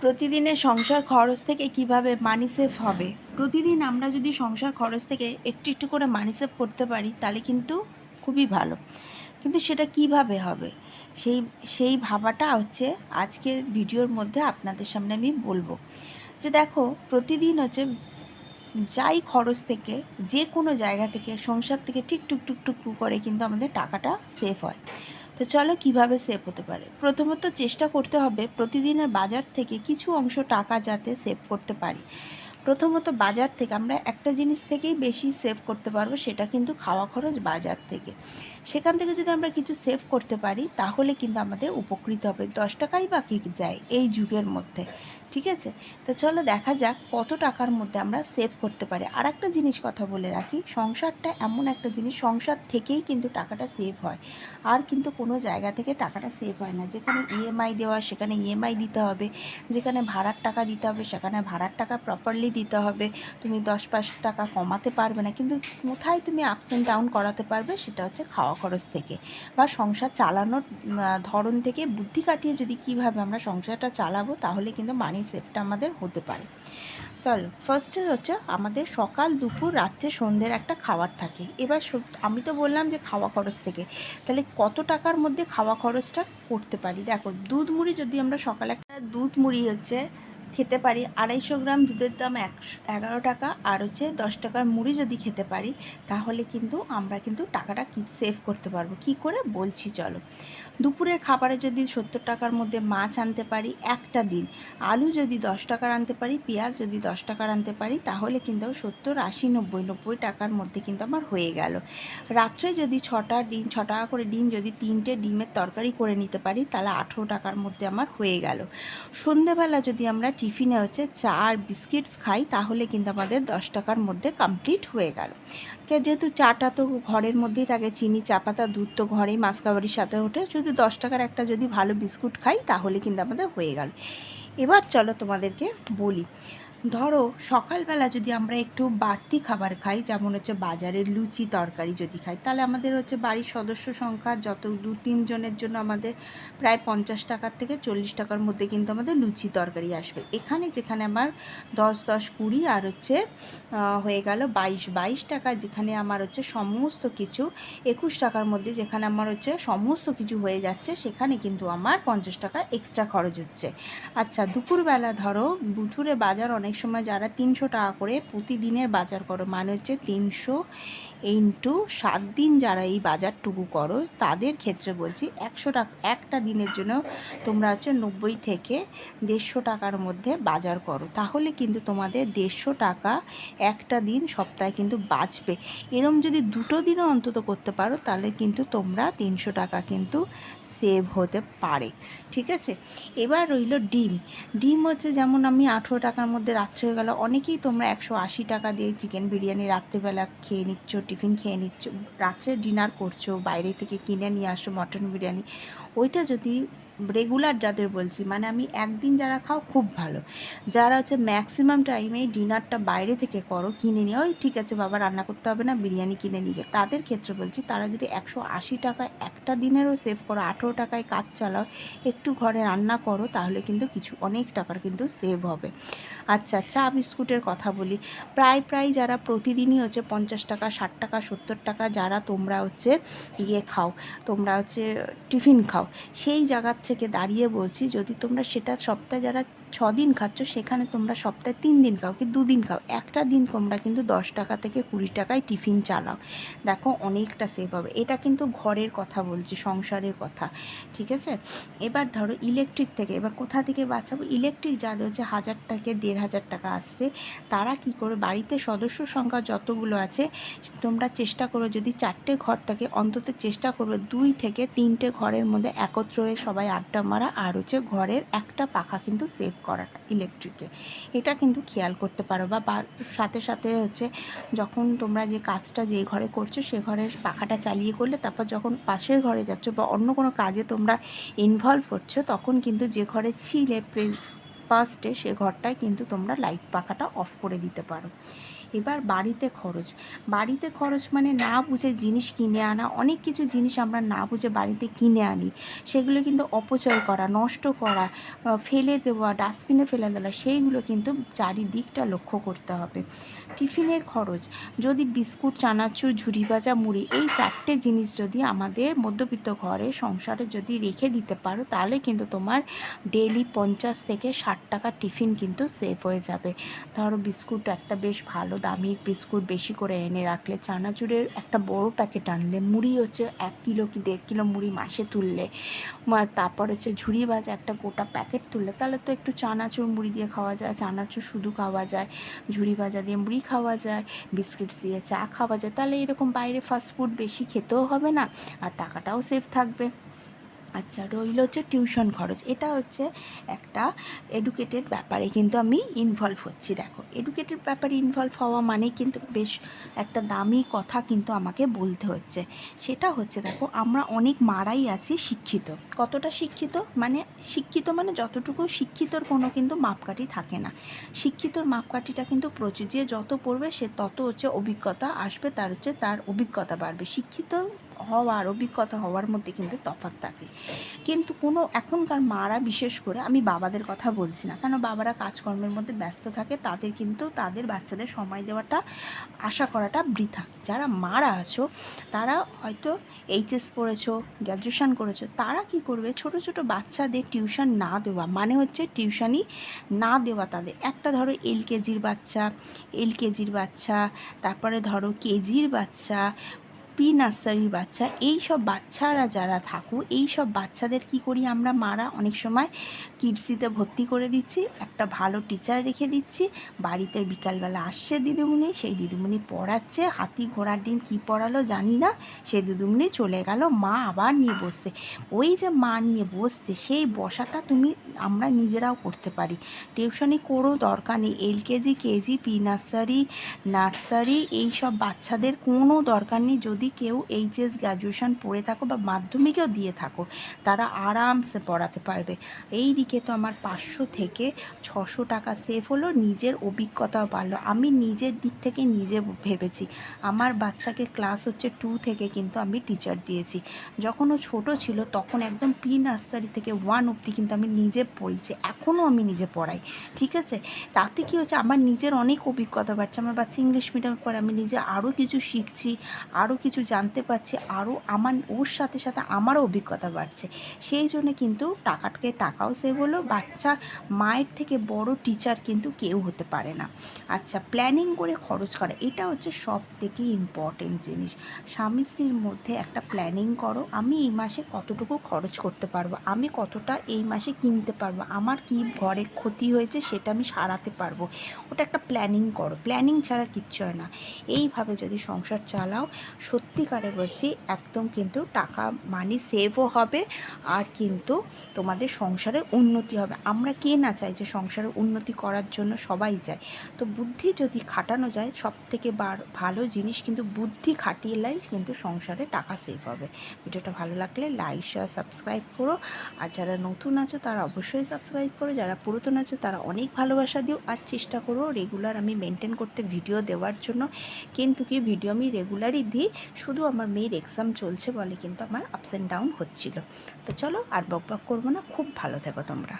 প্রতিদিনের সংসার খরচ থেকে কীভাবে মানি সেভ হবে? প্রতিদিন আমরা যদি সংসার খরচ থেকে একটু একটু করে মানি সেভ করতে পারি, তাহলে কিন্তু খুবই ভালো। কিন্তু সেটা কীভাবে হবে? সেই সেই ভাবাটা হচ্ছে আজকের ভিডিওর মধ্যে আপনাদের সামনে আমি বলব। যে দেখো, প্রতিদিন হচ্ছে যাই খরচ থেকে, যে কোনো জায়গা থেকে, সংসার থেকে ঠিক টুক টুক করে কিন্তু আমাদের টাকাটা সেভ হয়। তো চলো কীভাবে সেভ হতে পারে? প্রথমত চেষ্টা করতে হবে প্রতিদিনের বাজার থেকে কিছু অংশ টাকা যাতে সেভ করতে পারি। প্রথমত বাজার থেকে আমরা একটা জিনিস থেকেই বেশি সেভ করতে পারব, সেটা কিন্তু খাওয়া খরচ বাজার থেকে। সেখান থেকে যদি আমরা কিছু সেভ করতে পারি, তাহলে কিন্তু আমাদের উপকৃত হবে। দশ টাকাই বা কি যায় এই যুগের মধ্যে। ঠিক আছে? তো চলো দেখা যাক কত টাকার মধ্যে আমরা সেভ করতে পারি। আর একটা জিনিস কথা বলে রাখি, সংসারটা এমন একটা জিনিস, সংসার থেকেই কিন্তু টাকাটা সেভ হয়। আর কিন্তু কোনো জায়গা থেকে টাকাটা সেভ হয় না। যেখানে ইএমআই দেওয়া, সেখানে ইএমআই দিতে হবে। যেখানে ভাড়ার টাকা দিতে হবে, সেখানে ভাড়ার টাকা প্রপারলি দিতে হবে। তুমি দশ পাঁচ টাকা কমাতে পারবে না। কিন্তু কোথায় তুমি আপস অ্যান্ড ডাউন করাতে পারবে সেটা হচ্ছে খাওয়া খরচ থেকে। বা সংসার চালানোর ধরন থেকে বুদ্ধি কাটিয়ে যদি কীভাবে আমরা সংসারটা চালাবো, তাহলে কিন্তু মানি সেভটা আমাদের হতে পারে। চলো ফার্স্টে হচ্ছে আমাদের সকাল, দুপুর, রাত্রে, সন্ধ্যের একটা খাবার থাকে। এবার আমি তো বললাম যে খাওয়া খরচ থেকে। তাহলে কত টাকার মধ্যে খাওয়া খরচটা করতে পারি? দেখো, দুধ মুড়ি যদি আমরা সকালে একটা দুধ মুড়ি হচ্ছে খেতে পারি। আড়াইশো গ্রাম দুধের দাম একশো, এগারো টাকা। আর হচ্ছে দশ টাকার মুড়ি যদি খেতে পারি, তাহলে কিন্তু আমরা কিন্তু টাকাটা সেভ করতে পারব। কি করে? বলছি, চলো। দুপুরের খাবারে যদি সত্তর টাকার মধ্যে মাছ আনতে পারি, একটা দিন। আলু যদি দশ টাকার আনতে পারি, পেঁয়াজ যদি দশ টাকার আনতে পারি, তাহলে কিন্তু সত্তর, আশি, নব্বই নব্বই টাকার মধ্যে কিন্তু আমার হয়ে গেল। রাত্রে যদি ছটা ডিম, ছ টাকা করে ডিম যদি তিনটে ডিমের তরকারি করে নিতে পারি, তাহলে আঠেরো টাকার মধ্যে আমার হয়ে গেল। সন্ধেবেলা যদি আমরা টিফিনে হচ্ছে চা আর বিস্কিটস খাই, তাহলে কিন্তু আমাদের দশ টাকার মধ্যে কমপ্লিট হয়ে গেল। যেহেতু চাটা তো ঘরের মধ্যেই থাকে, চিনি, চা পাতা, দুধ তো ঘরেই মাসকাবারির সাথে ওঠে যদি দশ টাকার একটা যদি ভালো বিস্কুট খাই, তাহলে কিন্তু আমাদের হয়ে গেল। এবার চলো তোমাদেরকে বলি ধরো, সকালবেলা যদি আমরা একটু বাড়তি খাবার খাই, যেমন হচ্ছে বাজারের লুচি তরকারি যদি খাই, তাহলে আমাদের হচ্ছে বাড়ির সদস্য সংখ্যা যত দু তিনজনের জন্য আমাদের প্রায় পঞ্চাশ টাকার থেকে চল্লিশ টাকার মধ্যে কিন্তু আমাদের লুচি তরকারি আসবে। এখানে যেখানে আমার দশ দশ, কুড়ি আর হচ্ছে হয়ে গেল বাইশ বাইশ টাকা, যেখানে আমার হচ্ছে সমস্ত কিছু একুশ টাকার মধ্যে যেখানে আমার হচ্ছে সমস্ত কিছু হয়ে যাচ্ছে, সেখানে কিন্তু আমার পঞ্চাশ টাকা এক্সট্রা খরচ হচ্ছে। আচ্ছা দুপুরবেলা ধরো, দুপুরে বাজার অনেক সময় যারা তিনশো টাকা করে প্রতিদিনের বাজার করো মানে হচ্ছে তিনশো ইন্টু সাত দিন যারা এই বাজারটুকু করো, তাদের ক্ষেত্রে বলছি একশো টাকা, একটা দিনের জন্য তোমরা হচ্ছে নব্বই থেকে দেড়শো টাকার মধ্যে বাজার করো। তাহলে কিন্তু তোমাদের দেড়শো টাকা একটা দিন সপ্তাহে কিন্তু বাঁচবে। এরম যদি দুটো দিনও অন্তত করতে পারো, তাহলে কিন্তু তোমরা তিনশো টাকা কিন্তু সেভ হতে পারে, ঠিক আছে? এবার রইল ডিম। ডিম হচ্ছে যেমন আমি আঠেরো টাকার মধ্যে রাত্রে হয়ে গেল, অনেকেই তোমরা একশো আশি টাকা দিয়ে চিকেন বিরিয়ানি রাত্রেবেলা খেয়ে নিচ্ছ, টিফিন খেয়ে নিচ্ছ, রাত্রে ডিনার করছ, বাইরে থেকে কিনে নিয়ে আসো মটন বিরিয়ানি, ওইটা যদি রেগুলার যাদের বলছি মানে আমি একদিন যারা খাও খুব ভালো। যারা হচ্ছে ম্যাক্সিমাম টাইমে ডিনারটা বাইরে থেকে করো, কিনে নিয়ে, ওই ঠিক আছে বাবা, রান্না করতে হবে না, বিরিয়ানি কিনে নিয়ে তাদের ক্ষেত্রে বলছি, তারা যদি একশো আশি টাকা একটা দিনেরও সেভ করো, আঠেরো টাকায় কাজ চালাও, একটু ঘরে রান্না করো, তাহলে কিন্তু কিছু অনেক টাকার কিন্তু সেভ হবে। আচ্ছা আচ্ছা বিস্কুটের কথা বলি। প্রায় প্রায় যারা প্রতিদিনই হচ্ছে পঞ্চাশ টাকা, ষাট টাকা, সত্তর টাকা যারা তোমরা হচ্ছে ইয়ে খাও, তোমরা হচ্ছে টিফিন খাও, সেই জায়গার থেকে দাঁড়িয়ে বলছি যদি তোমরা সেটা সপ্তাহে যারা দিন খাচ্ছ, সেখানে তোমরা সপ্তাহে তিন দিন খাও কি দুদিন খাও? একটা দিন তোমরা কিন্তু দশ টাকা থেকে কুড়ি টাকায় টিফিন চালাও। দেখো অনেকটা সেভ হবে। এটা কিন্তু ঘরের কথা বলছি, সংসারের কথা, ঠিক আছে? এবার ধরো ইলেকট্রিক থেকে, এবার কোথা থেকে বাঁচাবো? ইলেকট্রিক যাদের হচ্ছে, হাজার থেকে দেড় হাজার টাকা আসছে। তারা কি করে, বাড়িতে সদস্য সংখ্যা যতগুলো আছে, তোমরা চেষ্টা করো যদি চারটে ঘর থাকে, অন্তত চেষ্টা করবে দুই থেকে তিনটে ঘরের মধ্যে একত্র হয়ে সবাই আড্ডা মারা, আর হচ্ছে ঘরের একটা পাখা কিন্তু সেভ করাটা ইলেকট্রিকে এটা কিন্তু খেয়াল করতে পারো বা সাথে সাথে হচ্ছে যখন তোমরা যে কাজটা যে ঘরে করছ, সে ঘরের পাখাটা চালিয়ে করলে, তারপর যখন পাশের ঘরে যাচ্ছ বা অন্য কোনো কাজে তোমরা ইনভলভ হচ্ছ, তখন কিন্তু যে ঘরে ছিলে ফার্স্টে সে ঘরটায় কিন্তু তোমরা লাইট পাখাটা অফ করে দিতে পারো। এবার বাড়িতে খরচ। বাড়িতে খরচ মানে না বুঝে জিনিস কিনে আনা। অনেক কিছু জিনিস আমরা না বুঝে বাড়িতে কিনে আনি। সেগুলো কিন্তু অপচয় করা, নষ্ট করা ফেলে দেওয়া, ডাস্টবিনে ফেলে দেওয়া, সেইগুলো কিন্তু চারিদিকটা লক্ষ্য করতে হবে। টিফিনের খরচ, যদি বিস্কুট, চানাচুর, ঝুড়ি ভাজা, মুড়ি, এই চারটে জিনিস যদি আমাদের মধ্যবিত্ত ঘরে সংসারে যদি রেখে দিতে পারো, তাহলে কিন্তু তোমার ডেলি পঞ্চাশ থেকে ষাট টাকা টিফিন কিন্তু সেভ হয়ে যাবে। ধরো বিস্কুট একটা বেশ ভালো দামি বিস্কুট বেশি করে এনে রাখলে চানাচুরের একটা বড় প্যাকেট আনলে মুড়ি হচ্ছে এক কিলো কি দেড় কিলো মুড়ি মাসে তুললে। তারপর হচ্ছে ঝুড়ি ভাজা একটা গোটা প্যাকেট তুললে, তাহলে তো একটু চানাচুর মুড়ি দিয়ে খাওয়া যায়, চানাচুর শুধু খাওয়া যায় ঝুড়ি ভাজা দিয়ে মুড়ি খাওয়া যায়, বিস্কিট দিয়ে চা খাওয়া যায়, তাহলে এরকম বাইরে ফাস্টফুড বেশি খেতেও হবে না, আর টাকাটাও সেফ থাকবে। আচ্ছা রইল হচ্ছে টিউশন খরচ। এটা হচ্ছে একটা এডুকেটেড ব্যাপারে কিন্তু আমি ইনভলভ হচ্ছি। দেখো এডুকেটেড ব্যাপারে ইনভলভ হওয়া মানে কিন্তু বেশ একটা দামি কথা কিন্তু আমাকে বলতে হচ্ছে। সেটা হচ্ছে, দেখো, আমরা অনেক মারাই আছি শিক্ষিত। কতটা শিক্ষিত? মানে শিক্ষিত মানে যতটুকু শিক্ষিতর কোনো কিন্তু মাপকাঠি থাকে না। শিক্ষিতর মাপকাঠিটা কিন্তু প্রচুর, যে যত পড়বে সে তত হচ্ছে অভিজ্ঞতা আসবে, তার হচ্ছে তার অভিজ্ঞতা বাড়বে। শিক্ষিত হওয়ার, অভিজ্ঞতা হওয়ার মধ্যে কিন্তু তফাৎ থাকে। কিন্তু কোনো এখনকার মারা, বিশেষ করে আমি বাবাদের কথা বলছি না, কেন বাবারা কাজকর্মের মধ্যে ব্যস্ত থাকে, তাদের কিন্তু তাদের বাচ্চাদের সময় দেওয়াটা, আশা করাটা বৃথা। যারা মারা আছো, তারা হয়তো এইচএস পড়েছো, গ্র্যাজুয়েশন করেছ, তারা কি করবে? ছোট ছোট বাচ্চাদের টিউশন না দেওয়া মানে হচ্ছে টিউশনই না দেওয়া তাদের। একটা ধরো এল কেজির বাচ্চা, এল কেজির বাচ্চা, তারপরে ধরো কেজির বাচ্চা প্রি নার্সারির বাচ্চা, এই সব বাচ্চারা যারা থাকুক, এই সব বাচ্চাদের কি করি আমরা মারা অনেক সময় কিডসিতে ভর্তি করে দিচ্ছি, একটা ভালো টিচার রেখে দিচ্ছি, বাড়িতে বিকালবেলা আসছে দিদিমণি, সেই দিদিমণি পড়াচ্ছে, হাতি ঘোড়ার ডিম কী পড়ালো জানি না, সেই দিদিমণি চলে গেল, মা আবার নিয়ে বসছে। ওই যে মা নিয়ে বসছে, সেই বসাটা তুমি, আমরা নিজেরাও করতে পারি। টিউশনি করো, দরকার নেই L KG KG pre nursery nursery, এই সব বাচ্চাদের কোনো দরকার নেই, যদি কেউ এইচএস গ্র্যাজুয়েশন পড়ে থাকো বা মাধ্যমিকেও দিয়ে থাকো, তারা আরামসে পড়াতে পারবে। এই দিকে তো আমার পাঁচশো থেকে ছশো টাকা সেভ হলো, নিজের অভিজ্ঞতাও বাড়লো। আমি নিজের দিক থেকে নিজে ভেবেছি। আমার বাচ্চাকে ক্লাস হচ্ছে টু থেকে কিন্তু আমি টিচার দিয়েছি। যখন ও ছোটো ছিল, তখন একদম প্রি নার্সারি থেকে ওয়ান অবধি কিন্তু আমি নিজে পড়িয়েছি এখনও আমি নিজে পড়াই, ঠিক আছে? তাতে কী হচ্ছে? আমার নিজের অনেক অভিজ্ঞতা বাড়ছে। আমার বাচ্চা ইংলিশ মিডিয়ামে পড়ে, আমি নিজে আরও কিছু শিখছি আরও কিছু জানতে পারছি, আরও আমার, ওর সাথে সাথে আমারও অভিজ্ঞতা বাড়ছে। সেই জন্য কিন্তু টাকাটাকে টাকাও সেভ হলো, বাচ্চা, মায়ের থেকে বড় টিচার কিন্তু কেউ হতে পারে না। আচ্ছা প্ল্যানিং করে খরচ করা, এটা হচ্ছে সব থেকে ইম্পর্টেন্ট জিনিস। স্বামী স্ত্রীর মধ্যে একটা প্ল্যানিং করো, আমি এই মাসে কতটুকু খরচ করতে পারব, আমি কতটা এই মাসে কিনতে পারব, আমার কি ঘরে ক্ষতি হয়েছে সেটা আমি সারাতে পারব। ওটা একটা প্ল্যানিং করো প্ল্যানিং ছাড়া কিচ্ছু হয় না। এইভাবে যদি সংসার চালাও সত্যিকারে বলছি, একদম কিন্তু টাকা মানি সেভও হবে আর কিন্তু তোমাদের সংসারে উন্নতি হবে। আমরা কে না চাই যে সংসারে উন্নতি করার জন্য সবাই চায় তো বুদ্ধি যদি খাটানো যায় সব থেকে ভালো জিনিস কিন্তু বুদ্ধি খাটিয়েলাই কিন্তু সংসারে টাকা সেভ হবে। ভিডিওটা ভালো লাগলে লাইক শেয়ার সাবস্ক্রাইব করো। আর যারা নতুন আছো তারা অবশ্যই সাবস্ক্রাইব করো। যারা পুরাতন আছো তারা অনেক ভালোবাসা দিও। আর চেষ্টা করো রেগুলার আমি মেনটেন করতে ভিডিও দেওয়ার জন্য। কিন্তু কি ভিডিও আমি রেগুলারই দিই? শুধু আমার মেয়ের এক্সাম চলছে বলে কিন্তু আমার আপস অ্যান্ড ডাউন হচ্ছিল। তো চলো আর বক বক করব না, খুব ভালো থেকো তোমরা।